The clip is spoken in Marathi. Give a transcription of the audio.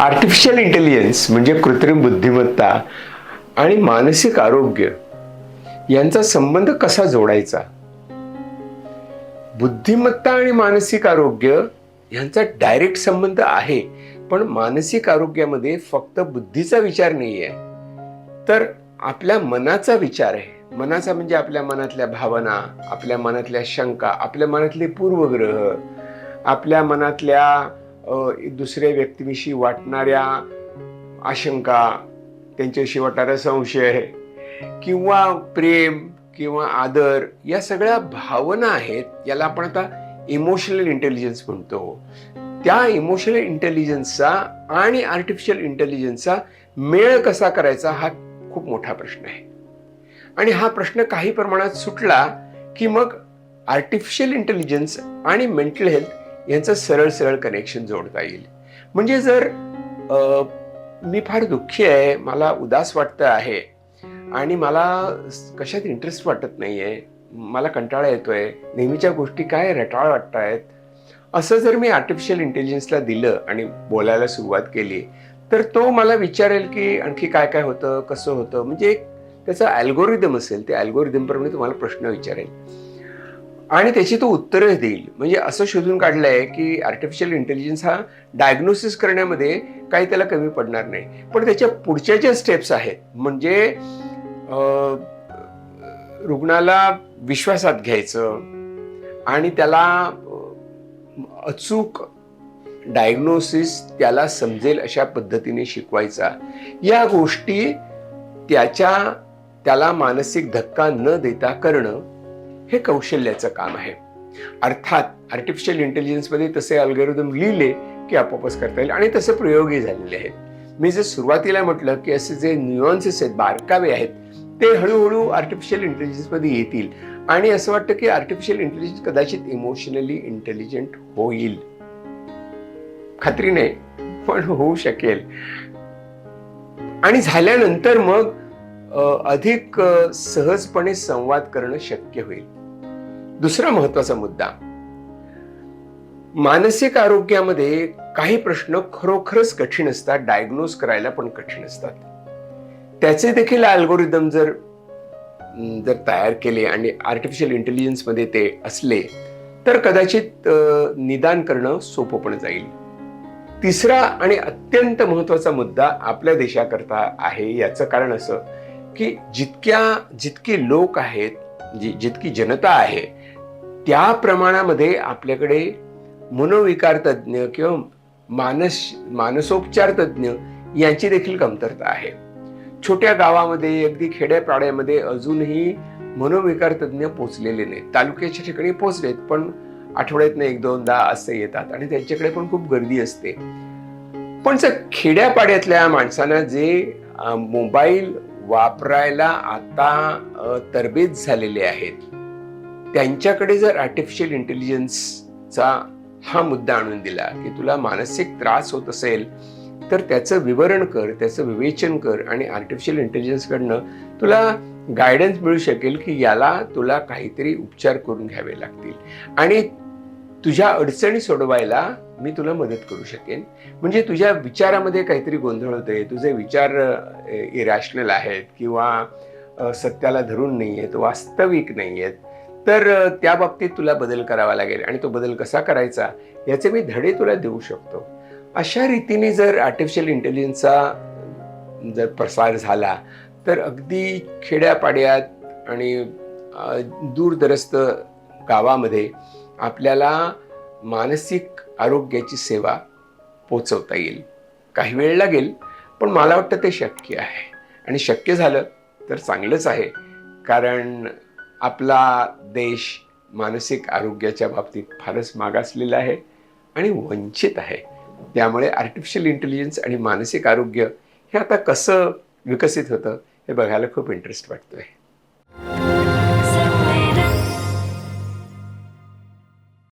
आर्टिफिशियल इंटेलिजन्स म्हणजे कृत्रिम बुद्धिमत्ता आणि मानसिक आरोग्य यांचा संबंध कसा जोडायचा? बुद्धिमत्ता आणि मानसिक आरोग्य यांचा डायरेक्ट संबंध आहे पण मानसिक आरोग्यामध्ये फक्त बुद्धीचा विचार नाही आहे तर आपल्या मनाचा विचार आहे. मनाचा म्हणजे आपल्या मनातल्या भावना आपल्या मनातल्या शंका आपल्या मनातले पूर्वग्रह आपल्या मनातल्या दुसऱ्या व्यक्तीविषयी वाटणाऱ्या आशंका त्यांच्याविषयी वाटणारा संशय किंवा प्रेम किंवा आदर या सगळ्या भावना आहेत याला आपण आता इमोशनल इंटेलिजन्स म्हणतो. त्या इमोशनल इंटेलिजन्सचा आणि आर्टिफिशियल इंटेलिजन्सचा मेळ कसा करायचा हा खूप मोठा प्रश्न आहे. आणि हा प्रश्न काही प्रमाणात सुटला की मग आर्टिफिशियल इंटेलिजन्स आणि मेंटल हेल्थ यांचं सरळ सरळ कनेक्शन जोडता येईल. म्हणजे जर मी फार दुःखी आहे मला उदास वाटतं आहे आणि मला कशात इंटरेस्ट वाटत नाही आहे मला कंटाळा येतो आहे नेहमीच्या गोष्टी काय रटाळ वाटत आहेत असं जर मी आर्टिफिशियल इंटेलिजन्सला दिलं आणि बोलायला सुरुवात केली तर तो मला विचारेल की आणखी काय काय होतं कसं होतं म्हणजे एक त्याचं अल्गोरिदम असेल ते अल्गोरिदमप्रमाणे तुम्हाला प्रश्न विचारेल. आणि त्याची तो उत्तरच देईल. म्हणजे असं शोधून काढलंय की आर्टिफिशियल इंटेलिजन्स हा डायग्नोसिस करण्यामध्ये काही त्याला कमी पडणार नाही. पण त्याच्या पुढच्या ज्या स्टेप्स आहेत म्हणजे रुग्णाला विश्वासात घ्यायचं आणि त्याला अचूक डायग्नोसिस त्याला समजेल अशा पद्धतीने शिकवायचा या गोष्टी त्याच्या त्याला मानसिक धक्का न देता करणं हे कौशल्याचं काम आहे. अर्थात आर्टिफिशियल इंटेलिजन्समध्ये तसे अल्गोरिदम लिहिले की आपोआपच करता येईल आणि तसे प्रयोगही झालेले आहेत. मी जे सुरुवातीला म्हटलं की असे जे न्युअन्सेस आहेत बारकावे आहेत ते हळूहळू आर्टिफिशियल इंटेलिजन्समध्ये येतील आणि असं वाटतं की आर्टिफिशियल इंटेलिजन्स कदाचित इमोशनली इंटेलिजंट होईल. खात्री नाही पण होऊ शकेल. आणि झाल्यानंतर मग अधिक सहजपणे संवाद करणं शक्य होईल. दुसरा महत्त्वाचा मुद्दा. मानसिक आरोग्यामध्ये काही प्रश्न खरोखरच कठीण असतात डायग्नोज करायला पण कठीण असतात. त्याचे देखील अल्गोरिदम जर जर तयार केले आणि आर्टिफिशियल इंटेलिजन्समध्ये ते असले तर कदाचित निदान करणं सोपं पण जाईल. तिसरा आणि अत्यंत महत्त्वाचा मुद्दा आपल्या देशाकरता आहे याचं कारण असं की जितक्या जितके लोक आहेत जी जितकी जनता आहे त्या प्रमाणामध्ये आपल्याकडे मनोविकार तज्ज्ञ किंवा मानस मानसोपचार तज्ज्ञ यांची देखील कमतरता आहे. छोट्या गावामध्ये अगदी खेड्यापाड्यामध्ये अजूनही मनोविकार तज्ज्ञ पोचलेले नाहीत. तालुक्याच्या ठिकाणी पोचलेत पण आठवड्यातनं एक दोनदा असे येतात आणि त्यांच्याकडे पण खूप गर्दी असते. पण सर खेड्यापाड्यातल्या माणसांना जे मोबाईल वापरायला आता तरबेज झालेले आहेत त्यांच्याकडे जर आर्टिफिशियल इंटेलिजन्सचा हा मुद्दा आणून दिला की तुला मानसिक त्रास होत असेल तर त्याचं विवरण कर त्याचं विवेचन कर आणि आर्टिफिशियल इंटेलिजन्सकडनं तुला गायडन्स मिळू शकेल की याला तुला काहीतरी उपचार करून घ्यावे लागतील. आणि तुझ्या अडचणी सोडवायला मी तुला मदत करू शकेन. म्हणजे तुझ्या विचारामध्ये काहीतरी गोंधळ होते तुझे विचार इरॅशनल आहेत किंवा सत्याला धरून नाही आहेत वास्तविक नाही आहेत तर त्या बाबतीत तुला बदल करावा लागेल. आणि तो बदल कसा करायचा याचे मी धडे तुला देऊ शकतो. अशा रीतीने जर आर्टिफिशियल इंटेलिजन्सचा जर प्रसार झाला तर अगदी खेड्यापाड्यात आणि दूरदरस्त गावामध्ये आपल्याला मानसिक आरोग्याची सेवा पोचवता येईल. काही वेळ लागेल पण मला वाटतं ते शक्य आहे. आणि शक्य झालं तर चांगलंच आहे. कारण आपला देश मानसिक आरोग्याच्या बाबतीत फारच मागासलेला आहे आणि वंचित आहे. त्यामुळे आर्टिफिशियल इंटेलिजन्स आणि मानसिक आरोग्य हे आता कसं विकसित होतं हे बघायला खूप इंटरेस्ट वाटतोय.